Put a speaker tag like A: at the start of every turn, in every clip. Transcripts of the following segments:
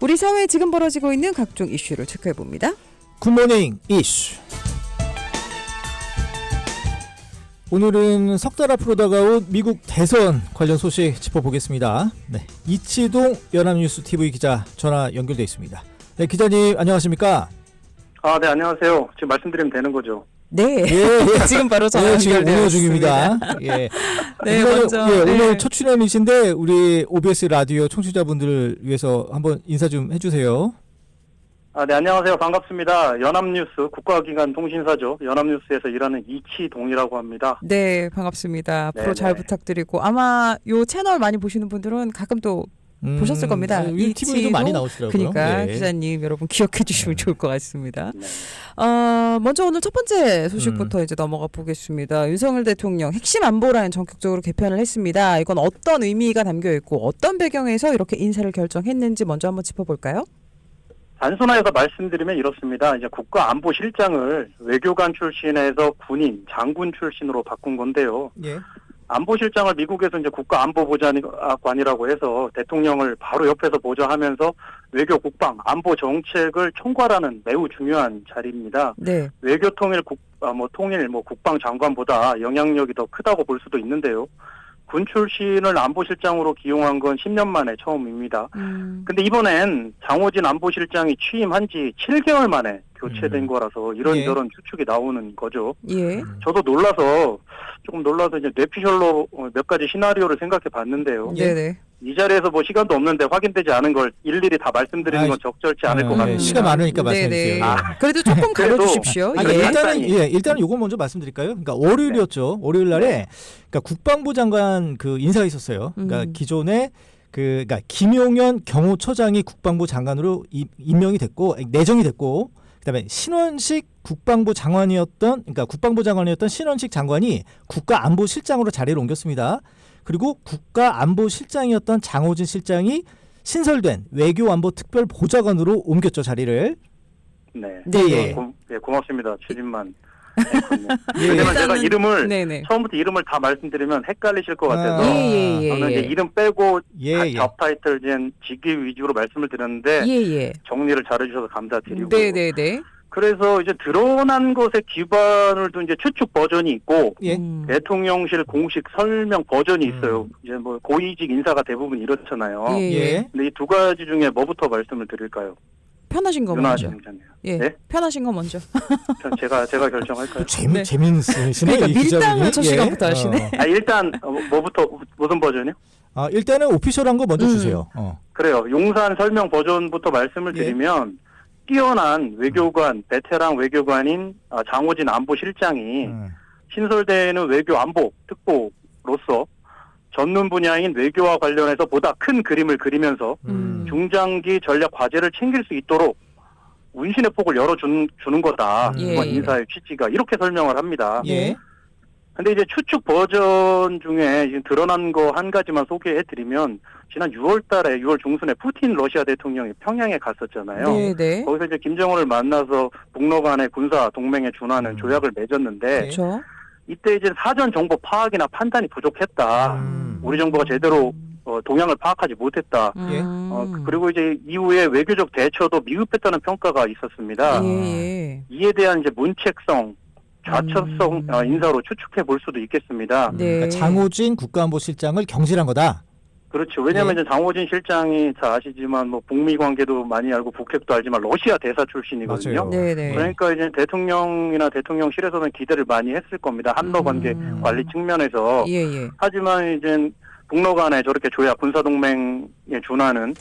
A: 우리 사회에 지금 벌어지고 있는 각종 이슈를 체크해 봅니다.
B: 굿모닝 이슈. 오늘은 석 달 앞으로 다가온 미국 대선 관련 소식 짚어보겠습니다. 네, 이치동 연합뉴스 TV 기자 전화 연결돼 있습니다. 네, 기자님 안녕하십니까?
C: 아, 네, 안녕하세요. 지금 말씀드리면 되는 거죠.
A: 네.
B: 예, 예.
A: 지금 바로 전화
B: 네, 지금 운영. 중입니다. 예.
A: 네,
B: 오늘,
A: 먼저,
B: 예,
A: 네.
B: 오늘 첫 출연이신데 우리 OBS 라디오 청취자분들을 위해서 한번 인사 좀 해주세요.
C: 아, 네, 안녕하세요. 반갑습니다. 연합뉴스 국가기관 통신사죠. 연합뉴스에서 일하는 이치동이라고 합니다.
A: 네, 반갑습니다. 앞으로
C: 네,
A: 잘
C: 네.
A: 부탁드리고 아마 요 채널 많이 보시는 분들은 가끔 또
B: 음,
A: 보셨을 겁니다.
B: 이 TV도? 많이 나오시더라고요.
A: 그러니까
B: 예.
A: 기자님 여러분 기억해 주시면 좋을 것 같습니다.
C: 네.
A: 어, 먼저 오늘 첫 번째 소식부터
B: 음.
A: 이제 넘어가 보겠습니다. 윤석열 대통령 핵심 안보라인 전격적으로 개편을 했습니다. 이건 어떤 의미가 담겨 있고 어떤 배경에서 이렇게 인사를 결정했는지 먼저 한번 짚어볼까요?
C: 단순화해서 말씀드리면 이렇습니다. 이제 국가안보실장을 외교관 출신에서 군인, 장군 출신으로 바꾼 건데요.
B: 예.
C: 안보실장을 미국에서 이제 국가안보보좌관이라고 해서 대통령을 바로 옆에서 보좌하면서 외교 국방, 안보 정책을 총괄하는 매우 중요한 자리입니다.
A: 네.
C: 외교 통일 국, 아, 뭐 통일 뭐 국방 장관보다 영향력이 더 크다고 볼 수도 있는데요. 군 출신을 안보실장으로 기용한 건 10년 만에 처음입니다.
A: 음,
C: 근데 이번엔 장호진 안보실장이 취임한 지 7개월 만에 교체된
B: 음.
C: 거라서 이런저런 추측이 나오는 거죠.
A: 예.
C: 저도 놀라서 조금 놀라서 이제 뇌피셜로 어, 몇 가지 시나리오를 생각해 봤는데요.
B: 예.
A: 네네.
C: 이 자리에서 뭐 시간도 없는데 확인되지 않은 걸 일일이 다 말씀드리는 건
B: 아이,
C: 적절치 않을 것
B: 예,
C: 같습니다.
B: 시간 많으니까 말씀해
A: 네네.
B: 주세요. 예.
C: 아.
A: 그래도 조금
C: 그래도-
A: 가려주십시오.
B: 아니,
A: 예.
B: 일단은
C: 간단히.
B: 예, 일단은 요거 먼저 말씀드릴까요? 그러니까 월요일이었죠. 월요일 날에 그러니까 국방부 장관 그 인사가 있었어요. 그러니까
A: 음.
B: 기존에 그 그러니까 김용현 경호처장이 국방부 장관으로 이- 임명이 됐고 내정이 됐고 그다음에 신원식 국방부 장관이었던 그러니까 국방부 장관이었던 신원식 장관이 국가안보실장으로 자리를 옮겼습니다. 그리고 국가안보실장이었던 장호진 실장이 신설된 외교안보특별 보좌관으로 옮겼죠 자리를.
C: 네.
B: 네, 예.
C: 고, 예, 고맙습니다. 출입만. 했군요.
B: 예,
C: 왜냐면 제가
A: 일단은-
C: 이름을
A: 네네.
C: 처음부터 이름을 다 말씀드리면 헷갈리실 것
B: 아,
C: 같아서
A: 예예예.
C: 저는 이제 이름 빼고
B: 예,
C: 다
B: 예.
C: 잡 타이틀 이제 직위 위주로 말씀을 드렸는데
A: 예예.
C: 정리를 잘해주셔서 감사드리고
A: 네네네.
C: 그래서 이제 드러난 것에 기반을 둔 이제 추측 버전이 있고
B: 예.
A: 음.
C: 대통령실 공식 설명 버전이 있어요.
B: 음.
C: 이제 뭐 고위직 인사가 대부분 이렇잖아요.
A: 예, 예.
B: 예.
C: 근데 이 두 가지 중에 뭐부터 말씀을 드릴까요?
A: 편하신 거 먼저. 예.
C: 네?
A: 편하신 거 먼저.
C: 전 제가 제가 결정할까요?
B: 재미
A: 네.
B: 재미있으시네
A: 그러니까
B: 이
A: 밀당을
B: 기자분이.
A: 첫 시간부터 하시네.
B: 어.
C: 아 일단 어, 뭐부터 무슨 버전이요?
B: 아, 일단은 오피셜한 거 먼저
A: 음.
B: 주세요. 어.
C: 그래요. 용산 설명 버전부터 말씀을
B: 예.
C: 드리면 뛰어난 외교관, 베테랑 외교관인 아, 장호진 안보실장이
B: 음.
C: 신설되는 외교 안보 특보로서 전문 분야인 외교와 관련해서 보다 큰 그림을 그리면서
A: 음.
C: 중장기 전략 과제를 챙길 수 있도록 운신의 폭을 열어주는 주는 거다.
B: 예.
C: 이번 인사의 취지가 이렇게 설명을 합니다.
B: 예.
C: 근데 이제 추측 버전 중에 지금 드러난 거 한 가지만 소개해드리면 지난 6월달에 6월 중순에 푸틴 러시아 대통령이 평양에 갔었잖아요.
A: 네 네.
C: 거기서 이제 김정은을 만나서 북러 간의 군사 동맹에 준하는
B: 음.
C: 조약을 맺었는데
A: 그렇죠.
C: 이때 이제 사전 정보 파악이나 판단이 부족했다.
B: 음.
C: 우리 정부가 제대로 어, 동향을 파악하지 못했다.
B: 예.
A: 음.
C: 어, 그리고 이제 이후에 외교적 대처도 미흡했다는 평가가 있었습니다.
A: 예.
C: 이에 대한 이제 문책성, 좌천성
A: 음.
C: 어, 인사로 추측해 볼 수도 있겠습니다.
A: 네.
B: 그러니까 장호진 국가안보실장을 경질한 거다.
C: 그렇죠. 왜냐하면
B: 예.
C: 이제 장호진 실장이 다 아시지만 뭐 북미 관계도 많이 알고 북핵도 알지만 러시아 대사 출신이거든요.
B: 맞아요.
A: 네네.
C: 그러니까 이제 대통령이나 대통령실에서는 기대를 많이 했을 겁니다. 한러 관계
A: 음.
C: 관리 측면에서.
A: 예예.
C: 하지만 이제 북러 간에 저렇게 조약 군사 동맹에 준하는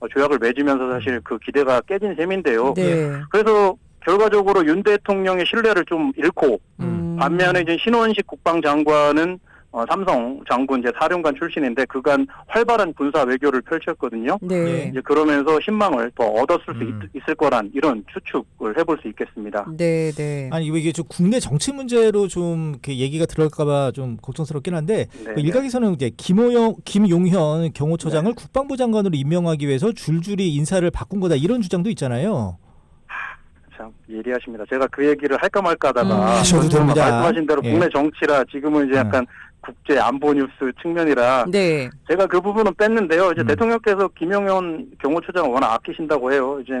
C: 어, 조약을 맺으면서 사실 그 기대가 깨진 셈인데요.
A: 네.
C: 그래서 결과적으로 윤 대통령의 신뢰를 좀 잃고
A: 음.
C: 반면에 이제 신원식 국방장관은 어, 삼성 장군 이제 사령관 출신인데 그간 활발한 군사 외교를 펼쳤거든요.
A: 네.
B: 예.
C: 이제 그러면서 신망을 더 얻었을 수
B: 음.
C: 있, 을 거란 이런 추측을 해볼 수 있겠습니다.
A: 네, 네.
B: 아니 이게 좀 국내 정치 문제로 좀 이렇게 얘기가 들어갈까봐 좀 걱정스럽긴 한데
C: 네,
B: 그 일각에서는 이제 김호영, 김용현 경호처장을 국방부 장관으로 임명하기 위해서 줄줄이 인사를 바꾼 거다 이런 주장도 있잖아요.
C: 참 예리하십니다. 제가 그 얘기를 할까 말까 하다가
A: 음.
B: 하셔도
C: 정말
B: 됩니다.
C: 말씀하신 대로
B: 예.
C: 국내 정치라 지금은 이제
B: 네.
C: 약간 국제 안보 뉴스 측면이라
A: 네.
C: 제가 그 부분은 뺐는데요. 이제
B: 음.
C: 대통령께서 김용현 경호처장을 워낙 아끼신다고 해요. 이제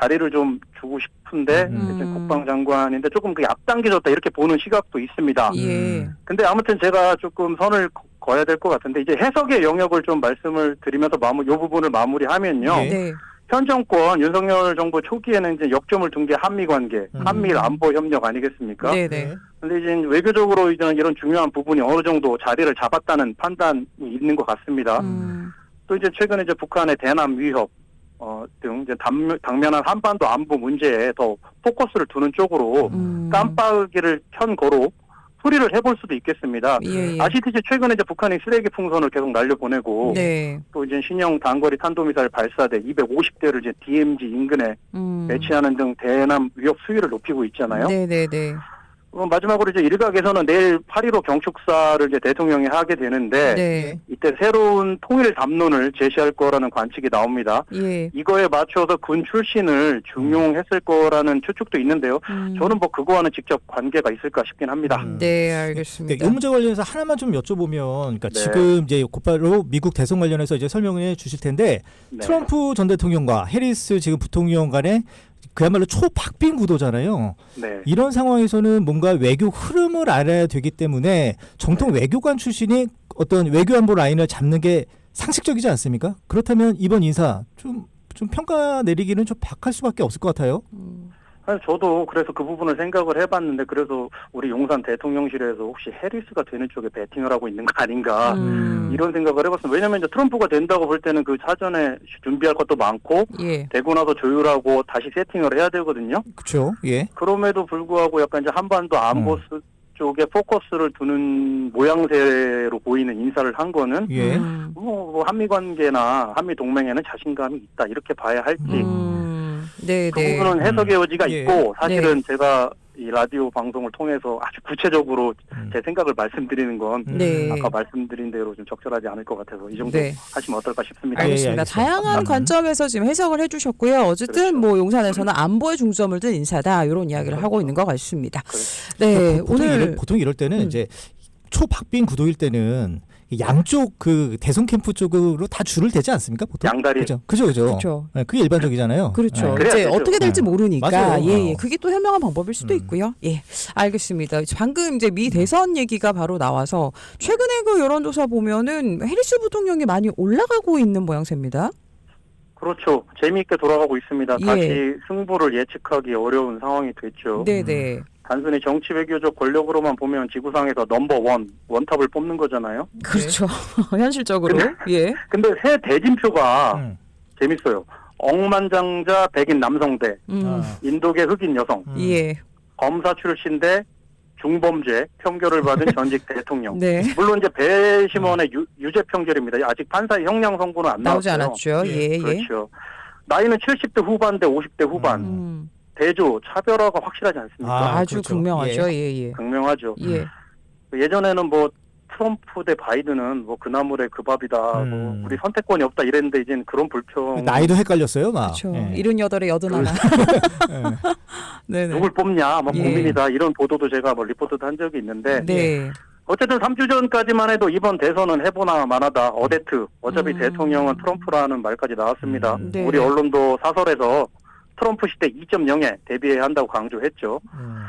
C: 자리를 좀 주고 싶은데
B: 음.
C: 이제 국방장관인데 조금 그 앞당겨졌다 이렇게 보는 시각도 있습니다.
A: 예.
B: 음.
C: 근데 아무튼 제가 조금 선을 거- 그어야 될 것 같은데 이제 해석의 영역을 좀 말씀을 드리면서 마무 이 부분을 마무리하면요.
B: 예.
A: 네.
C: 현 정권 윤석열 정부 초기에는 이제 역점을 둔 게 한미 관계,
B: 음.
C: 한미일 안보 협력 아니겠습니까?
A: 네, 네.
C: 근데 이제 외교적으로 이제 이런 중요한 부분이 어느 정도 자리를 잡았다는 판단이 있는 것 같습니다.
A: 음.
C: 또 이제 최근에 이제 북한의 대남 위협 어, 등 이제 당, 당면한 한반도 안보 문제에 더 포커스를 두는 쪽으로
A: 음.
C: 깜빡이를 켠 거로 풀이를 해볼 수도 있겠습니다.
A: 예, 예.
C: 아시듯이 최근에 이제 북한이 쓰레기 풍선을 계속 날려보내고
A: 네.
C: 또 이제 신형 단거리 탄도미사일 발사대 250대를 이제 DMZ 인근에
A: 음.
C: 배치하는 등 대남 위협 수위를 높이고 있잖아요.
A: 네, 네, 네.
C: 어, 마지막으로 이제 일각에서는 내일 8.15 경축사를 이제 대통령이 하게 되는데
A: 네.
C: 이때 새로운 통일 담론을 제시할 거라는 관측이 나옵니다.
A: 예.
C: 이거에 맞춰서 군 출신을 중용했을 거라는 추측도 있는데요.
A: 음.
C: 저는 뭐 그거와는 직접 관계가 있을까 싶긴 합니다.
B: 음.
A: 네,
B: 그러니까
A: 알겠습니다.
B: 이 문제 관련해서 하나만 좀 여쭤보면, 그러니까
C: 네.
B: 지금 이제 곧바로 미국 대선 관련해서 이제 설명해 주실 텐데
C: 네.
B: 트럼프 전 대통령과 해리스 지금 부통령 간에 그야말로 초박빙 구도잖아요.
C: 네.
B: 이런 상황에서는 뭔가 외교 흐름을 알아야 되기 때문에 정통 외교관 출신이 어떤 외교 안보 라인을 잡는 게 상식적이지 않습니까? 그렇다면 이번 인사 좀, 좀 평가 내리기는 좀 박할 수밖에 없을 것 같아요.
A: 음.
C: 아니, 저도 그래서 그 부분을 생각을 해봤는데 그래서 우리 용산 대통령실에서 혹시 해리스가 되는 쪽에 베팅을 하고 있는 거 아닌가
A: 음.
C: 이런 생각을 해봤습니다. 왜냐하면 이제 트럼프가 된다고 볼 때는 그 사전에 준비할 것도 많고
A: 예.
C: 되고 나서 조율하고 다시 세팅을 해야 되거든요.
B: 그렇죠. 예.
C: 그럼에도 불구하고 약간 이제 한반도 안보
B: 음.
C: 쪽에 포커스를 두는 모양새로 보이는 인사를 한 거는
B: 예.
A: 음.
C: 뭐, 뭐 한미 관계나 한미 동맹에는 자신감이 있다 이렇게 봐야 할지
A: 음. 네,
C: 그
A: 네.
C: 부분은 해석의
B: 음.
C: 여지가
B: 예.
C: 있고 사실은 제가 이 라디오 방송을 통해서 아주 구체적으로
B: 음.
C: 제 생각을 말씀드리는 건
A: 네.
C: 아까 말씀드린 대로 좀 적절하지 않을 것 같아서 이 정도
A: 네.
C: 하시면 어떨까 싶습니다.
B: 예,
A: 알겠습니다.
B: 알겠습니다.
A: 다양한
B: 음.
A: 관점에서 지금 해석을 해주셨고요. 어쨌든
C: 그렇죠.
A: 뭐 용산에서는 안보에 중점을 둔 인사다 이런 이야기를
C: 그렇죠.
A: 하고 있는 것 같습니다.
C: 그렇죠.
A: 네,
B: 그러니까 보- 보통,
A: 오늘
B: 이럴, 보통 이럴 때는
A: 음.
B: 이제 초박빙 구도일 때는 양쪽 그 대선 캠프 쪽으로 다 줄을 대지 않습니까? 보통
C: 양다리.
B: 그죠, 그죠, 그죠.
A: 그렇죠.
B: 네, 그게 일반적이잖아요.
A: 그렇죠.
B: 네.
A: 이제
C: 되죠.
A: 어떻게 될지
B: 네.
A: 모르니까
B: 맞아요.
A: 예, 예.
B: 어.
A: 그게 또 현명한 방법일 수도
B: 음.
A: 있고요. 예, 알겠습니다. 방금 이제 미 대선 얘기가 바로 나와서 최근에 그 여론조사 보면은 해리스 부통령이 많이 올라가고 있는 모양새입니다.
C: 그렇죠. 재미있게 돌아가고 있습니다.
A: 예.
C: 다시 승부를 예측하기 어려운 상황이 됐죠.
A: 네, 네.
C: 단순히 정치 외교적 권력으로만 보면 지구상에서 넘버 원 원탑을 뽑는 거잖아요.
A: 그렇죠. 현실적으로 예.
C: 근데 새 대진표가
B: 음.
C: 재밌어요. 억만장자 백인 남성대,
A: 음.
B: 아,
C: 인도계 흑인 여성,
B: 음.
A: 예.
C: 검사 출신대 중범죄 평결을 받은 전직 대통령.
A: 네.
C: 물론 이제 배심원의 유, 유죄 평결입니다. 아직 판사의 형량 선고는 안
A: 나오지
C: 나왔어요.
A: 않았죠. 예, 예.
C: 그렇죠. 나이는 70대 후반대 50대 후반.
A: 음.
C: 대조 차별화가 확실하지 않습니까?
B: 아,
A: 아주
B: 그렇죠.
A: 극명하죠. 예, 예.
C: 극명하죠.
A: 예.
C: 예전에는 뭐 트럼프 대 바이든은 뭐 그 나물의 그 밥이다.
B: 음.
C: 뭐 우리 선택권이 없다 이랬는데 이제는 그런 불평
B: 나이도 헷갈렸어요, 막.
A: 그렇죠.
B: 예.
A: 일흔 여덟에 여든 하나.
B: 예.
A: 네 네.
C: 누굴 뽑냐 뭐
A: 예.
C: 고민이다 이런 보도도 제가 뭐 리포트도 한 적이 있는데
A: 네.
C: 어쨌든 3주 전까지만 해도 이번 대선은 해보나 마나다 어데트 어차피
A: 음.
C: 대통령은 트럼프라는 말까지 나왔습니다.
B: 음.
A: 네.
C: 우리 언론도 사설에서 트럼프 시대 2.0에 대비해야 한다고 강조했죠.
B: 음.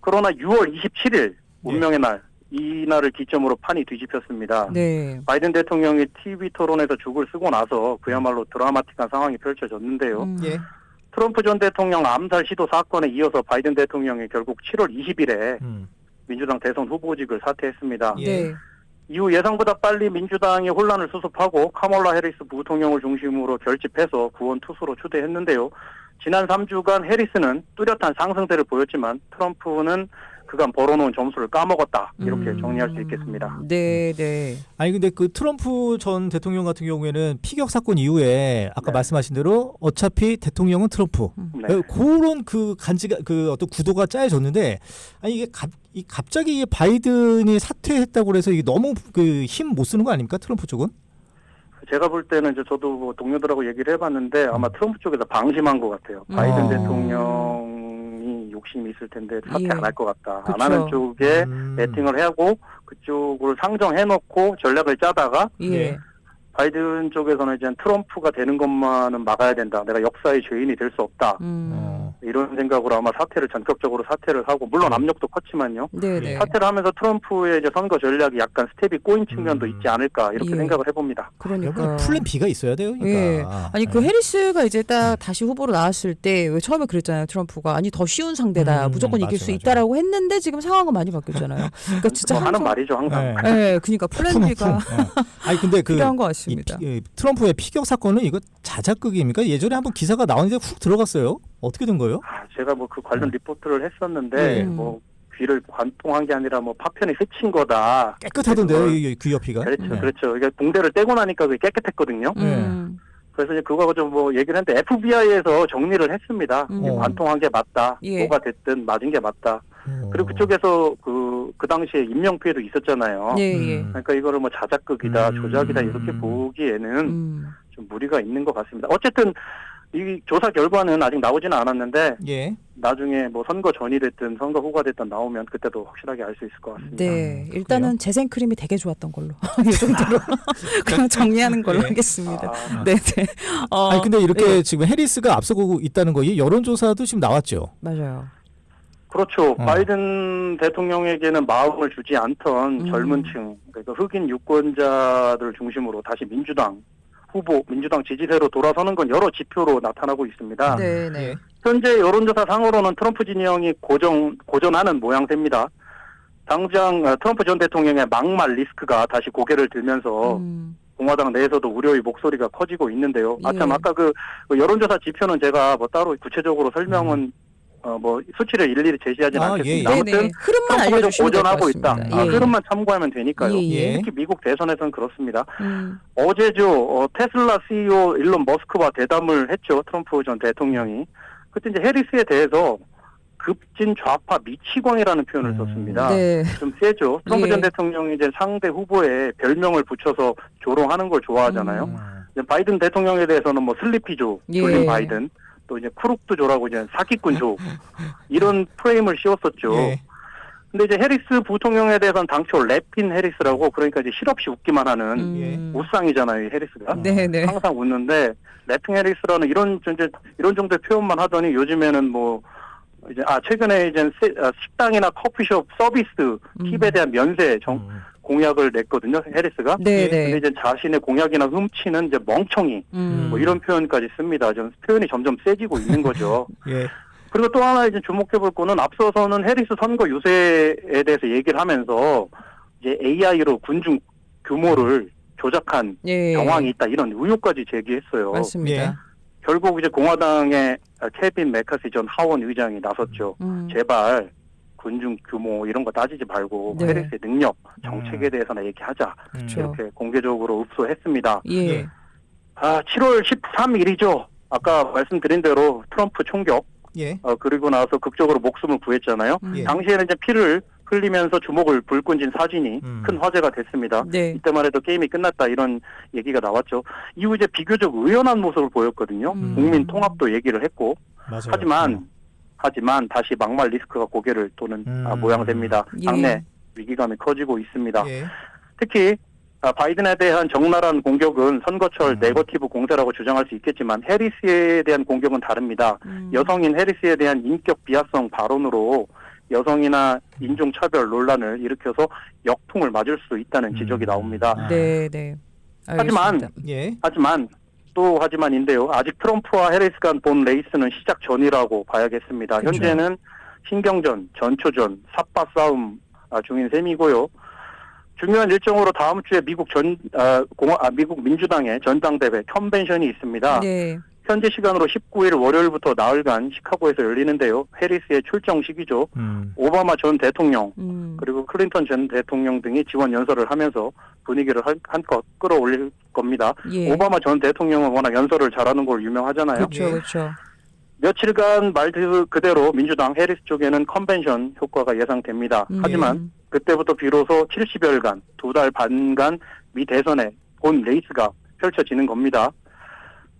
C: 그러나 6월 27일
B: 예.
C: 운명의 날 이날을 기점으로 판이 뒤집혔습니다.
A: 네.
C: 바이든 대통령이 TV 토론에서 죽을 쓰고 나서 그야말로 드라마틱한 상황이 펼쳐졌는데요.
A: 음.
B: 예.
C: 트럼프 전 대통령 암살 시도 사건에 이어서 바이든 대통령이 결국 7월 20일에
B: 음.
C: 민주당 대선 후보직을 사퇴했습니다.
B: 예.
A: 네.
C: 이후 예상보다 빨리 민주당이 혼란을 수습하고 카몰라 해리스 부통령을 중심으로 결집해서 구원 투수로 추대했는데요. 지난 3주간 해리스는 뚜렷한 상승세를 보였지만 트럼프는 그간 벌어놓은 점수를 까먹었다 이렇게
A: 음.
C: 정리할 수 있겠습니다.
A: 네, 네.
B: 아니 근데 그 트럼프 전 대통령 같은 경우에는 피격 사건 이후에 아까
C: 네.
B: 말씀하신 대로 어차피 대통령은 트럼프
C: 네.
B: 그- 그런 그 간지가 그 어떤 구도가 짜여졌는데 아니 이게 갑, 이 갑자기 이 바이든이 사퇴했다고 그래서 이게 너무 그 힘 못 쓰는 거 아닙니까 트럼프 쪽은?
C: 제가 볼 때는 이제 저도 뭐 동료들하고 얘기를 해봤는데 아마 트럼프 쪽에서 방심한 것 같아요. 바이든
A: 어.
C: 대통령 욕심이 있을 텐데 사퇴
A: 예.
C: 안 할 것 같다.
A: 그쵸.
C: 안 하는 쪽에
B: 음.
C: 배팅을 하고 그쪽을 상정해놓고 전략을 짜다가
A: 예.
B: 예.
C: 바이든 쪽에서는 이제 트럼프가 되는 것만은 막아야 된다. 내가 역사의 죄인이 될 수 없다.
A: 음.
B: 어.
C: 이런 생각으로 아마 사퇴를 전격적으로 사퇴를 하고 물론
B: 음.
C: 압력도 컸지만요.
A: 네네.
C: 사퇴를 하면서 트럼프의 이제 선거 전략이 약간 스텝이 꼬인 측면도
B: 음.
C: 있지 않을까 이렇게
A: 예.
C: 생각을 해봅니다.
A: 그러니까.
B: 플랜 B가 있어야 돼요. 그러니까.
A: 예. 아니 그
B: 네.
A: 해리스가 이제 딱 다시 후보로 나왔을 때 왜 처음에 그랬잖아요 트럼프가 아니 더 쉬운 상대다
B: 음,
A: 무조건
B: 맞아,
A: 이길 수
B: 맞아.
A: 있다라고 했는데 지금 상황은 많이 바뀌었잖아요. 그러니까 진짜
C: 뭐 하는
A: 항상-
C: 말이죠 항상.
B: 네.
A: 예, 그러니까 플랜
B: 품,
A: B가.
B: 아니 근데 그
A: 필요한
B: 것이
A: 같습니다.
B: 피- 이 트럼프의 피격 사건은 이거 자작극입니까? 예전에 한번 기사가 나왔는데 훅 들어갔어요. 어떻게 된 거예요?
C: 아, 제가 뭐 그 관련
B: 네.
C: 리포트를 했었는데
A: 음.
C: 뭐 귀를 관통한 게 아니라 뭐 파편이 스친 거다.
B: 깨끗하던데요,
C: 그걸-
B: 이- 이 귀 옆이가.
C: 그렇죠,
B: 네.
C: 그렇죠. 이게 붕대를 떼고 나니까 그게 깨끗했거든요.
A: 음.
C: 그래서 이제 그거 좀뭐 얘기를 했는데 FBI에서 정리를 했습니다.
A: 음.
C: 이게 관통한 게 맞다.
A: 예.
C: 뭐가 됐든 맞은 게 맞다.
B: 어.
C: 그리고 그쪽에서 그, 그 당시에 인명 피해도 있었잖아요.
A: 예, 예.
B: 음.
C: 그러니까 이거를 뭐 자작극이다,
B: 음.
C: 조작이다 이렇게 보기에는
A: 음.
C: 좀 무리가 있는 것 같습니다. 어쨌든 이 조사 결과는 아직 나오지는 않았는데
B: 예.
C: 나중에 뭐 선거 전이 됐든 선거 후가 됐든 나오면 그때도 확실하게 알 수 있을 것 같습니다.
A: 네,
B: 음,
A: 일단은 재생 크림이 되게 좋았던 걸로 이 정도로 그냥 정리하는 걸로
B: 예.
A: 하겠습니다.
C: 아,
A: 네, 네. 어,
B: 아니 근데 이렇게
A: 예.
B: 지금 해리스가 앞서고 있다는 거, 이 여론조사도 지금 나왔죠.
A: 맞아요.
C: 그렇죠.
B: 어.
C: 바이든 대통령에게는 마음을 주지 않던
A: 음.
C: 젊은 층, 그러니까 흑인 유권자들 중심으로 다시 민주당 후보, 민주당 지지세로 돌아서는 건 여러 지표로 나타나고 있습니다.
A: 네, 네.
B: 예.
C: 현재 여론조사 상으로는 트럼프 진영이 고정, 고전하는 모양새입니다. 당장 어, 트럼프 전 대통령의 막말 리스크가 다시 고개를 들면서
A: 음.
C: 공화당 내에서도 우려의 목소리가 커지고 있는데요.
A: 예.
C: 아참 아까 그, 그 여론조사 지표는 제가 뭐 따로 구체적으로 설명은 어 뭐 수치를 일일이 제시하지는
B: 아,
C: 않겠습니다.
B: 예,
A: 네,
C: 아무튼
A: 네. 흐름만
C: 트럼프가 좀
A: 알려주시면 될것
C: 고전하고 있다.
A: 같습니다.
C: 아,
A: 예.
C: 흐름만 참고하면 되니까요.
A: 예, 예.
C: 특히 미국 대선에서는 그렇습니다.
A: 음.
C: 어제죠. 어, 테슬라 CEO 일론 머스크와 대담을 했죠. 트럼프 전 대통령이. 그때 이제 해리스에 대해서 급진 좌파 미치광이라는 표현을
B: 음.
C: 썼습니다.
A: 네.
C: 좀 세죠. 트럼프
A: 예.
C: 전 대통령이 이제 상대 후보에 별명을 붙여서 조롱하는 걸 좋아하잖아요.
A: 음.
C: 바이든 대통령에 대해서는 뭐 슬리피조,
A: 예.
C: 졸린 바이든, 또 이제 쿠룩두조라고 이제 사기꾼 조 이런 프레임을 씌웠었죠.
B: 예.
C: 근데 이제 해리스 부통령에 대해서는 당초 랩핀 해리스라고 그러니까 이제 실없이 웃기만 하는
A: 음.
C: 우상이잖아요, 이 해리스가.
A: 네, 네.
C: 항상 웃는데 랩핑 해리스라는 이런 이제 이런 정도의 표현만 하더니 요즘에는 뭐 이제 아 최근에 이제 세- 아, 식당이나 커피숍 서비스 팁에 대한 면세 정,
B: 음.
C: 공약을 냈거든요, 해리스가.
A: 네,
C: 근데
A: 네.
C: 이제 자신의 공약이나 흠치는 이제 멍청이
A: 음.
C: 뭐 이런 표현까지 씁니다. 좀 표현이 점점 세지고 있는 거죠.
B: 예.
C: 그리고 또 하나 이제 주목해 볼 거는 앞서서는 해리스 선거 유세에 대해서 얘기를 하면서 이제 AI로 군중 규모를 조작한
A: 예.
C: 정황이 있다 이런 의혹까지 제기했어요.
A: 맞습니다.
B: 예.
C: 결국 이제 공화당의 케빈 메카시 전 하원 의장이 나섰죠.
A: 음.
C: 제발 군중 규모 이런 거 따지지 말고
A: 네.
C: 해리스의 능력, 정책에
B: 음.
C: 대해서나 얘기하자
B: 음.
A: 그렇죠.
C: 이렇게 공개적으로 읍소했습니다.
A: 예.
B: 예.
C: 아 7월 13일이죠. 아까 말씀드린 대로 트럼프 총격
B: 예.
C: 어, 그리고 나서 극적으로 목숨을 구했잖아요.
A: 음.
B: 예.
C: 당시에는 이제 피를 흘리면서 주먹을 불 끈진 사진이
B: 음.
C: 큰 화제가 됐습니다.
A: 네.
C: 이때만 해도 게임이 끝났다 이런 얘기가 나왔죠. 이후 이제 비교적 의연한 모습을 보였거든요.
A: 음.
C: 국민 통합도 얘기를 했고
B: 맞아요.
C: 하지만 하지만 다시 막말 리스크가 고개를 도는
B: 음.
C: 아, 모양새입니다.
A: 예.
C: 당내 위기감이 커지고 있습니다.
B: 예.
C: 특히 아, 바이든에 대한 적나라한 공격은 선거철
B: 음.
C: 네거티브 공세라고 주장할 수 있겠지만 해리스에 대한 공격은 다릅니다.
A: 음.
C: 여성인 해리스에 대한 인격 비하성 발언으로 여성이나 인종 차별 논란을 일으켜서 역풍을 맞을 수 있다는 지적이
B: 음.
C: 나옵니다.
B: 아.
A: 네, 네.
C: 하지만
A: 알겠습니다.
B: 예.
C: 하지만 또 하지만인데요. 아직 트럼프와 해리스 간 본 레이스는 시작 전이라고 봐야겠습니다.
A: 그렇죠.
C: 현재는 신경전, 전초전, 삿바 싸움 아, 중인 셈이고요. 중요한 일정으로 다음 주에 미국 전 아, 공화 아, 미국 민주당의 전당대회 컨벤션이 있습니다.
A: 네.
C: 현재 시간으로 19일 월요일부터 나흘간 시카고에서 열리는데요. 해리스의 출정 시기죠.
B: 음.
C: 오바마 전 대통령
A: 음.
C: 그리고 클린턴 전 대통령 등이 지원 연설을 하면서 분위기를 한- 한껏 끌어올릴 겁니다.
A: 예.
C: 오바마 전 대통령은 워낙 연설을 잘하는 걸로 유명하잖아요.
A: 그렇죠,
B: 예.
A: 그렇죠.
C: 며칠간 말 그대로 민주당 해리스 쪽에는 컨벤션 효과가 예상됩니다.
A: 음.
C: 하지만 그때부터 비로소 70여일간 두 달 반간 미 대선에 본 레이스가 펼쳐지는 겁니다.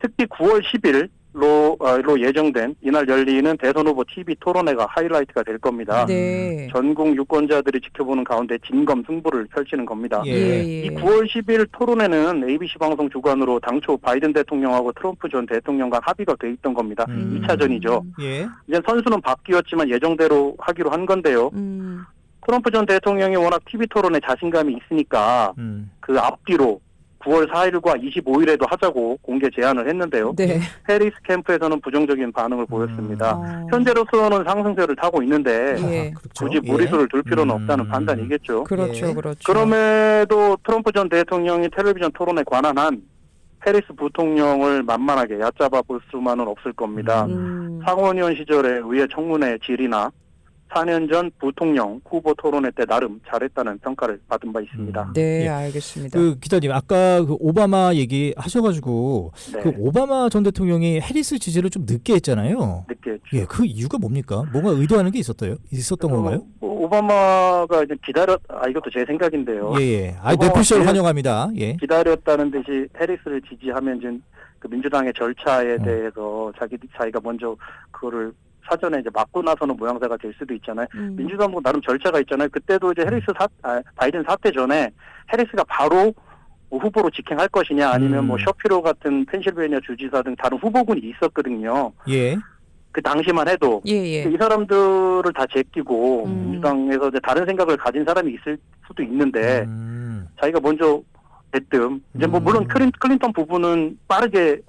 C: 특히 9월 10일 어, 로 예정된 이날 열리는 대선 후보 TV 토론회가 하이라이트가 될 겁니다.
A: 네.
C: 전국 유권자들이 지켜보는 가운데 진검 승부를 펼치는 겁니다.
B: 예.
A: 예,
C: 이 9월 10일 토론회는 ABC 방송 주관으로 당초 바이든 대통령하고 트럼프 전 대통령 간 합의가 돼 있던 겁니다.
B: 음.
C: 2차전이죠.
B: 예.
C: 이제 선수는 바뀌었지만 예정대로 하기로 한 건데요.
A: 음.
C: 트럼프 전 대통령이 워낙 TV 토론에 자신감이 있으니까
B: 음.
C: 그 앞뒤로 9월 4일과 25일에도 하자고 공개 제안을 했는데요.
A: 네.
C: 해리스 캠프에서는 부정적인 반응을 보였습니다.
A: 어.
C: 현재로서는 상승세를 타고 있는데
A: 예.
B: 아, 그렇죠.
C: 굳이
B: 예.
C: 무리수를 둘 필요는
B: 음.
C: 없다는 판단이겠죠.
A: 그렇죠,
B: 예.
A: 그렇죠.
C: 그럼에도 트럼프 전 대통령이 텔레비전 토론에 관한 한 해리스 부통령을 만만하게 얕잡아 볼 수만은 없을 겁니다.
A: 음.
C: 상원의원 시절에 의회 청문회 질이나 4년 전 부통령 후보 토론회 때 나름 잘했다는 평가를 받은 바 있습니다.
B: 음.
A: 네,
B: 예.
A: 알겠습니다.
B: 그 기자님 아까 그 오바마 얘기 하셔가지고
C: 네,
B: 그 오바마 전 대통령이 해리스 지지를 좀 늦게 했잖아요.
C: 늦게
B: 예, 그 이유가 뭡니까? 뭔가 의도하는 게 있었어요? 있었던 건가요?
C: 어, 오바마가 이제 기다렸 아 이것도 제 생각인데요.
B: 예, 예. 아,
C: 그-
B: 환영합니다. 예.
C: 기다렸다는 듯이 해리스를 지지하면 이제 그 민주당의 절차에
B: 음.
C: 대해서 자기 자기가 먼저 그거를 사전에 이제 맞고 나서는 모양새가 될 수도 있잖아요.
A: 음.
C: 민주당도 나름 절차가 있잖아요. 그때도 이제 해리스 사 아, 바이든 사태 전에 해리스가 바로 뭐 후보로 직행할 것이냐 아니면
B: 음.
C: 뭐 셔피로 같은 펜실베니아 주지사 등 다른 후보군이 있었거든요.
B: 예.
C: 그 당시만 해도
A: 예, 예.
C: 이 사람들을 다 제끼고
A: 음.
C: 민주당에서 이제 다른 생각을 가진 사람이 있을 수도 있는데
B: 음.
C: 자기가 먼저 됐든 이제 뭐
B: 음.
C: 물론 클린, 클린턴 부분은 빠르게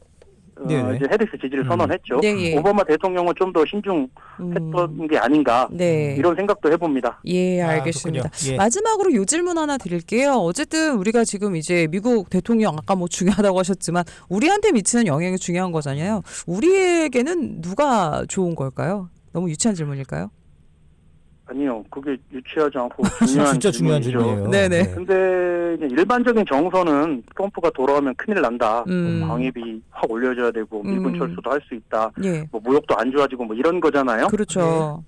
C: 어,
B: 네네.
C: 이제 해리스 지지를
B: 음.
C: 선언했죠.
A: 네, 예.
C: 오바마 대통령은 좀 더 신중했던
A: 음.
C: 게 아닌가
A: 네.
C: 이런 생각도 해봅니다.
A: 예,
B: 아,
A: 알겠습니다.
B: 그렇군요. 예.
A: 마지막으로 요 질문 하나 드릴게요. 어쨌든 우리가 지금 이제 미국 대통령 아까 뭐 중요하다고 하셨지만 우리한테 미치는 영향이 중요한 거잖아요. 우리에게는 누가 좋은 걸까요? 너무 유치한 질문일까요?
C: 아니요, 그게 유치하지 않고 중요한
B: 진짜 중요한
C: 질문이죠.
B: 질문이에요.
A: 네네.
B: 네.
C: 근데 이제 일반적인 정서는 트럼프가 돌아오면 큰일 난다.
A: 음.
C: 광입이 확 올려줘야 되고 미군
A: 음.
C: 철수도 할 수 있다.
A: 예.
C: 뭐 무역도 안 좋아지고 뭐 이런 거잖아요.
A: 그렇죠.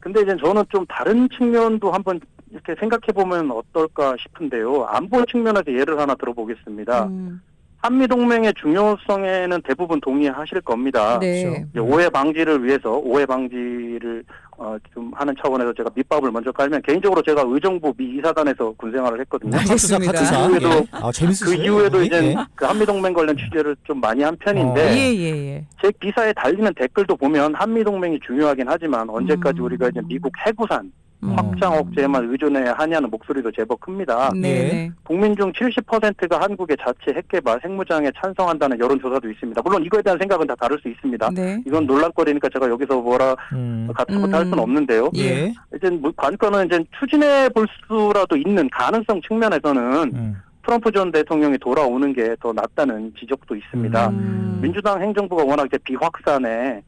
C: 근데 이제 저는 좀 다른 측면도 한번 이렇게 생각해 보면 어떨까 싶은데요. 안보 측면에서 예를 하나 들어보겠습니다.
A: 음.
C: 한미 동맹의 중요성에는 대부분 동의하실 겁니다.
A: 네.
C: 오해 방지를 위해서 오해 방지를 어, 좀 하는 차원에서 제가 밑밥을 먼저 깔면 개인적으로 제가 의정부 미 이사단에서 군 생활을 했거든요.
A: 알겠습니다.
B: 카투사.
C: 그 이후에도-
B: 예. 아, 재밌으세요?
C: 그 이후에도
B: 예.
C: 이제 그 한미 동맹 관련 취재를 좀 많이 한 편인데
B: 어.
A: 예, 예, 예.
C: 제 기사에 달리는 댓글도 보면 한미 동맹이 중요하긴 하지만 언제까지
A: 음.
C: 우리가 이제 미국 해구산
A: 음.
C: 확장 억제에만 의존해야 하냐는 목소리도 제법 큽니다.
A: 네.
C: 국민 중 70%가 한국의 자체 핵개발, 핵무장에 찬성한다는 여론조사도 있습니다. 물론 이거에 대한 생각은 다 다를 수 있습니다.
A: 네.
C: 이건 논란거리니까 제가 여기서 뭐라
B: 음.
C: 같은 것도 할
A: 음.
C: 수는 없는데요.
B: 예.
C: 이제 뭐 관건은 이제 추진해 볼 수라도 있는 가능성 측면에서는
B: 음.
C: 트럼프 전 대통령이 돌아오는 게 더 낫다는 지적도 있습니다.
A: 음.
C: 민주당 행정부가 워낙 이제 비확산에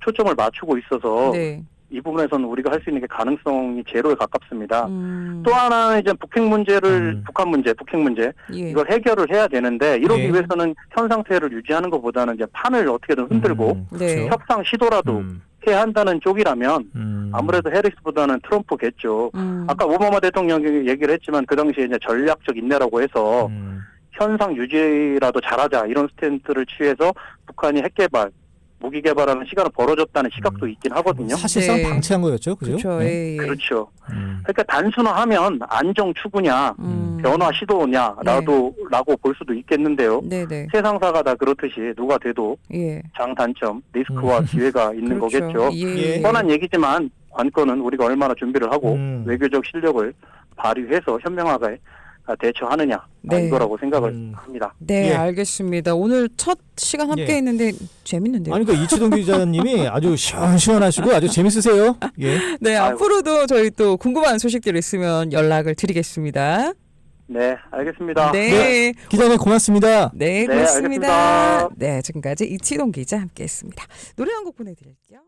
C: 초점을 맞추고 있어서
A: 네.
C: 이 부분에서는 우리가 할 수 있는 게 가능성이 제로에 가깝습니다.
A: 음.
C: 또 하나는 이제 북핵 문제를
B: 음.
C: 북한 문제, 북핵 문제
A: 예.
C: 이걸 해결을 해야 되는데 이러기
B: 예.
C: 위해서는 현 상태를 유지하는 것보다는 이제 판을 어떻게든 흔들고
B: 음,
A: 네.
B: 그렇죠.
C: 협상 시도라도
B: 음.
C: 해야 한다는 쪽이라면
B: 음.
C: 아무래도 해리스보다는 트럼프겠죠.
A: 음.
C: 아까 오바마 대통령이 얘기를 했지만 그 당시에 이제 전략적 인내라고 해서
B: 음.
C: 현상 유지라도 잘하자 이런 스탠스를 취해서 북한이 핵 개발, 무기 개발하는 시간을 벌어졌다는 시각도
B: 음.
C: 있긴 하거든요.
B: 사실상
A: 네.
B: 방치한 거였죠, 그죠?
A: 그렇죠.
B: 네.
A: 예, 예.
C: 그렇죠.
B: 음.
C: 그러니까 단순화하면 안정 추구냐,
A: 음.
C: 변화 시도냐라도 라고 볼 수도 있겠는데요.
A: 네, 네.
C: 세상사가 다 그렇듯이 누가 돼도
A: 예.
C: 장단점, 리스크와
B: 음.
C: 기회가 있는
A: 그렇죠.
C: 거겠죠.
A: 예.
B: 예.
C: 뻔한 얘기지만 관건은 우리가 얼마나 준비를 하고
B: 음.
C: 외교적 실력을 발휘해서 현명하게 대처하느냐
A: 네.
C: 이거라고 생각을
B: 음.
C: 합니다.
A: 네,
B: 예.
A: 알겠습니다. 오늘 첫 시간 함께
B: 예.
A: 했는데 재밌는데요.
B: 아니 그러니까 이치동 기자님이 아주 시원시원하시고 아주 재밌으세요. 예.
A: 네,
C: 아이고.
A: 앞으로도 저희 또 궁금한 소식들 있으면 연락을 드리겠습니다.
C: 네, 알겠습니다.
A: 네.
B: 기자님 고맙습니다.
A: 네,
C: 네,
A: 고맙습니다.
C: 알겠습니다.
A: 네, 지금까지 이치동 기자 함께 했습니다. 노래 한 곡 보내 드릴게요.